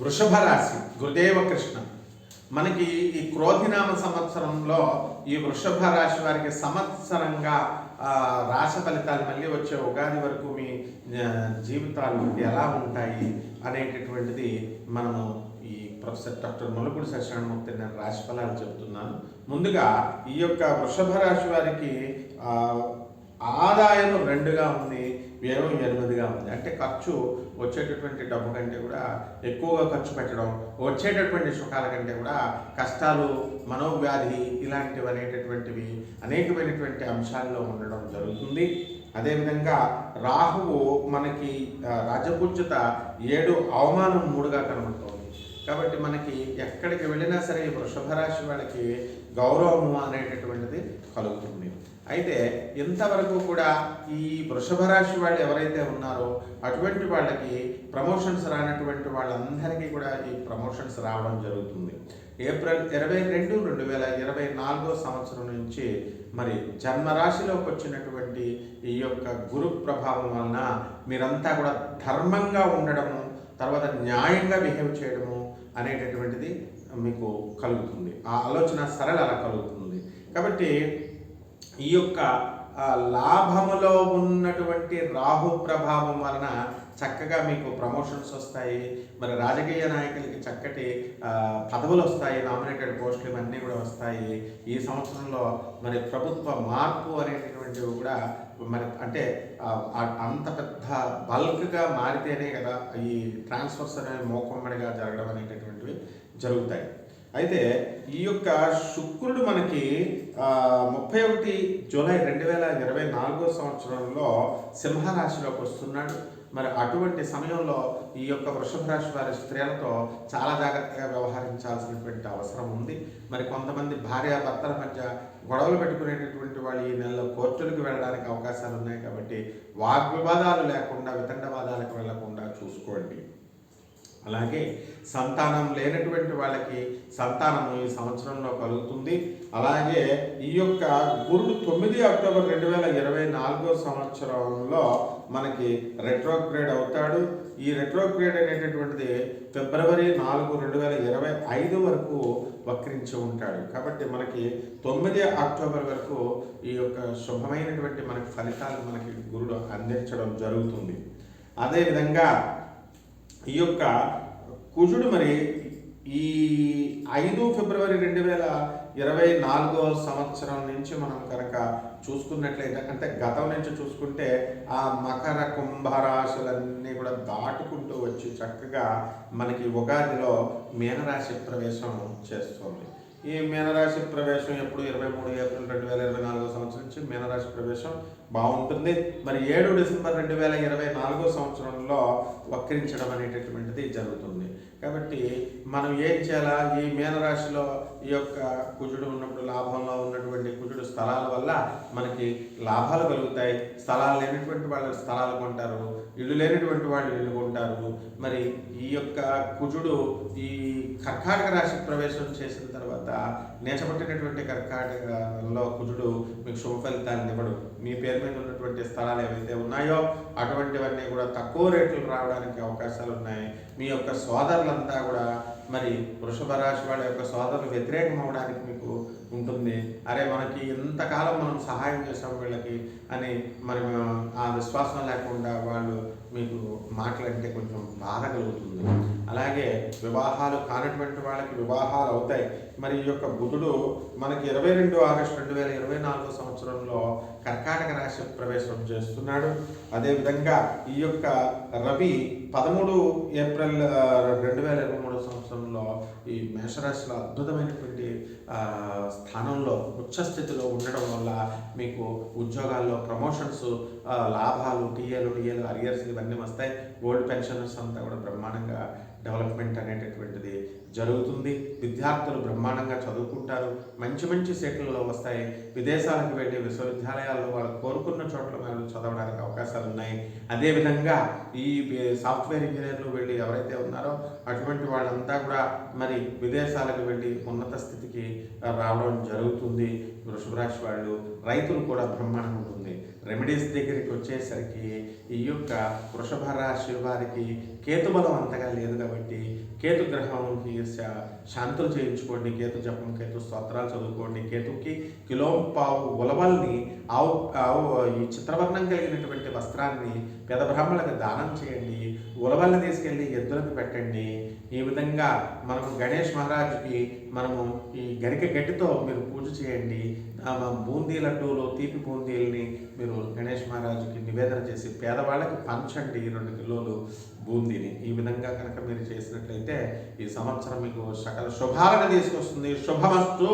వృషభ రాశి గురుదేవ కృష్ణ మనకి ఈ క్రోధినామ సంవత్సరంలో ఈ వృషభ రాశి వారికి సంవత్సరంగా రాశ రాశి ఫలితాలు మళ్ళీ వచ్చే ఉగాది వరకు మీ జీవితాలు ఎలా ఉంటాయి అనేటటువంటిది మనము ఈ ప్రొఫెసర్ డాక్టర్ ములపూడి సత్యనారాయణమూర్తి నేను రాశి ఫలాలు చెబుతున్నాను. ముందుగా ఈ యొక్క వృషభ రాశి వారికి ఆదాయం రెండుగా ఉంది. వ్యయం ఎనిమిదిగా ఉంది. అంటే ఖర్చు వచ్చేటటువంటి డబ్బు కంటే కూడా ఎక్కువగా ఖర్చు పెట్టడం వచ్చేటటువంటి సుఖాల కంటే కూడా కష్టాలు మనోవ్యాధి ఇలాంటివి అనేటటువంటివి అనేకమైనటువంటి అంశాల్లో ఉండడం జరుగుతుంది. అదేవిధంగా రాహువు మనకి రాజపూజ్యత ఏడు అవమానం మూడుగా కనబడుతుంది. కాబట్టి మనకి ఎక్కడికి వెళ్ళినా సరే ఈ వృషభ రాశి వాళ్ళకి గౌరవము అనేటటువంటిది కలుగుతుంది. అయితే ఇంతవరకు కూడా ఈ వృషభ రాశి వాళ్ళు ఎవరైతే ఉన్నారో అటువంటి వాళ్ళకి ప్రమోషన్స్ రానటువంటి వాళ్ళందరికీ కూడా ఈ ప్రమోషన్స్ రావడం జరుగుతుంది. ఏప్రిల్ ఇరవై రెండు రెండు వేల ఇరవై నాలుగో సంవత్సరం నుంచి మరి జన్మరాశిలోకి వచ్చినటువంటి ఈ యొక్క గురు ప్రభావం వలన మీరంతా కూడా ధర్మంగా ఉండడము తర్వాత న్యాయంగా బిహేవ్ చేయడము అనేటటువంటిది మీకు కలుగుతుంది. ఆ ఆలోచన సరళ అలా కలుగుతుంది. కాబట్టి ఈ యొక్క లాభములో ఉన్నటువంటి రాహు ప్రభావం వలన చక్కగా మీకు ప్రమోషన్స్ వస్తాయి. మరి రాజకీయ నాయకులకి చక్కటి పదవులు వస్తాయి. నామినేటెడ్ పోస్టులు ఇవన్నీ కూడా వస్తాయి. ఈ సంవత్సరంలో మరి ప్రభుత్వ మార్పు అనేటటువంటివి కూడా మరి అంటే అంత పెద్ద బల్క్గా మారితేనే కదా ఈ ట్రాన్స్ఫర్స్ అనేవి మోకమ్మడిగా జరగడం అనేటటువంటివి జరుగుతాయి. అయితే ఈ యొక్క శుక్రుడు మనకి ముప్పై ఒకటి జూలై రెండు వేల ఇరవై నాలుగో సంవత్సరంలో సింహరాశిలోకి వస్తున్నాడు. మరి అటువంటి సమయంలో ఈ యొక్క వృషభ రాశి వారి స్త్రీలతో చాలా జాగ్రత్తగా వ్యవహరించాల్సినటువంటి అవసరం ఉంది. మరి కొంతమంది భార్యాభర్తల మధ్య గొడవలు పెట్టుకునేటటువంటి వాళ్ళు ఈ నెలలో కోర్టులకు వెళ్ళడానికి అవకాశాలు ఉన్నాయి కాబట్టి వాగ్వివాదాలు లేకుండా వితండవాదాలకు వెళ్ళకుండా చూసుకోండి. అలాగే సంతానం లేనటువంటి వాళ్ళకి సంతానం ఈ సంవత్సరంలో కలుగుతుంది. అలాగే ఈ యొక్క గురుడు తొమ్మిది అక్టోబర్ రెండు వేల ఇరవై నాలుగో సంవత్సరంలో మనకి రెట్రోగ్రేడ్ అవుతాడు. ఈ రెట్రోగ్రేడ్ అనేటటువంటిది ఫిబ్రవరి నాలుగు రెండు వేల ఇరవై ఐదు వరకు వక్రించి ఉంటాడు. కాబట్టి మనకి తొమ్మిది అక్టోబర్ వరకు ఈ యొక్క శుభమైనటువంటి మనకి ఫలితాలు మనకి గురుడు అందించడం జరుగుతుంది. అదేవిధంగా ఈ యొక్క కుజుడు మరి ఈ ఐదు ఫిబ్రవరి రెండు వేల ఇరవై నాలుగో సంవత్సరం నుంచి మనం కనుక చూసుకున్నట్లయితే అంటే గతం నుంచి చూసుకుంటే ఆ మకర కుంభరాశులన్నీ కూడా దాటుకుంటూ వచ్చి చక్కగా మనకి ఉగాదిలో మీనరాశి ప్రవేశం చేస్తుంది. ఈ మీనరాశి ప్రవేశం ఎప్పుడు? ఇరవై మూడు ఏప్రిల్ రెండు వేల ఇరవై నాలుగో సంవత్సరం నుంచి మీనరాశి ప్రవేశం బాగుంటుంది. మరి ఏడు డిసెంబర్ రెండు వేల ఇరవై నాలుగో సంవత్సరంలో వక్రించడం అనేటటువంటిది జరుగుతుంది. కాబట్టి మనం ఏం చేయాలా? ఈ మీనరాశిలో ఈ యొక్క కుజుడు ఉన్నప్పుడు లాభంలో ఉన్నటువంటి కుజుడు స్థలాల వల్ల మనకి లాభాలు కలుగుతాయి. స్థలాలు లేనటువంటి వాళ్ళు స్థలాలు కొంటారు. ఇల్లు లేనటువంటి వాళ్ళు ఇల్లు కొంటారు. మరి ఈ యొక్క కుజుడు ఈ కర్కాటక రాశి ప్రవేశం చేసిన తర్వాత నేచబట్టినటువంటి కర్కాటకలో కుజుడు మీకు శుభ ఫలితాలను ఇవ్వడు. మీ పేరు మీద ఉన్నటువంటి స్థలాలు ఏవైతే ఉన్నాయో అటువంటివన్నీ కూడా తక్కువ రేట్లు రావడానికి అవకాశాలు ఉన్నాయి. మీ యొక్క సోదరులంతా కూడా మరి వృషభ రాశి వాళ్ళ యొక్క సోదరులు వ్యతిరేకం అవడానికి మీకు ఉంటుంది. అరే మనకి ఇంతకాలం మనం సహాయం చేసాం వీళ్ళకి అని మరి ఆ విశ్వాసం లేకుండా వాళ్ళు మీకు మాట్లాడితే కొంచెం బాధ కలుగుతుంది. అలాగే వివాహాలు కానటువంటి వాళ్ళకి వివాహాలు అవుతాయి. మరి ఈ యొక్క బుధుడు మనకి ఇరవై రెండు ఆగస్టు రెండు వేల ఇరవై నాలుగో సంవత్సరంలో కర్కాటక రాశి ప్రవేశం చేస్తున్నాడు. అదేవిధంగా ఈ యొక్క రవి పదమూడు ఏప్రిల్ రెండు వేల ఇరవై మూడో సంవత్సరంలో ఈ మేషరాశిలో అద్భుతమైనటువంటి స్థానంలో ఉచ్చస్థితిలో ఉండడం వల్ల మీకు ఉద్యోగాల్లో ప్రమోషన్స్ లాభాలు టీఏలు డిఏలు అరియర్స్ ఇవన్నీ వస్తాయి. ఓల్డ్ పెన్షనర్స్ అంతా కూడా బ్రహ్మాండంగా డెవలప్మెంట్ అనేటటువంటిది జరుగుతుంది. విద్యార్థులు బ్రహ్మాండంగా చదువుకుంటారు. మంచి మంచి సీట్లలో వస్తాయి. విదేశాలకు వెళ్ళి విశ్వవిద్యాలయాల్లో వాళ్ళు కోరుకున్న చోట్ల వాళ్ళు చదవడానికి అవకాశాలు ఉన్నాయి. అదేవిధంగా ఈ సాఫ్ట్వేర్ ఇంజనీర్లు వెళ్ళి ఎవరైతే ఉన్నారో అటువంటి వాళ్ళంతా కూడా మరి విదేశాలకు వెళ్ళి ఉన్నత స్థితికి రావడం జరుగుతుంది. వృషభరాశి వాళ్ళు రైతులు కూడా బ్రహ్మాండం ఉంటుంది. రెమెడీస్ దగ్గరికి వచ్చేసరికి ఈ యొక్క వృషభ రాశి వారికి కేతుబలం అంతగా లేదు కాబట్టి కేతు గ్రహంకి శాంతులు చేయించుకోండి. కేతు జపం కేతు స్తోత్రాలు చదువుకోండి. కేతుకి కిలో పావు ఉలవల్ని ఆవు ఆవు ఈ చిత్రవర్ణం కలిగినటువంటి వస్త్రాన్ని పెద బ్రాహ్మణులకు దానం చేయండి ఉలవల్ని తీసుకెళ్ళి ఎద్దులకు పెట్టండి. ఈ విధంగా మనకు గణేష్ మహారాజుకి మనము ఈ గరిక గడ్డితో మీరు పూజ చేయండి. బూందీ లడ్డూలు తీపి బూందీలని మీరు గణేష్ మహారాజుకి నివేదన చేసి పేదవాళ్ళకి పంచండి రెండు కిలోలు బూందీని. ఈ విధంగా కనుక మీరు చేసినట్లయితే ఈ సంవత్సరం మీకు సకల శుభాలను తీసుకొస్తుంది. శుభమస్తు.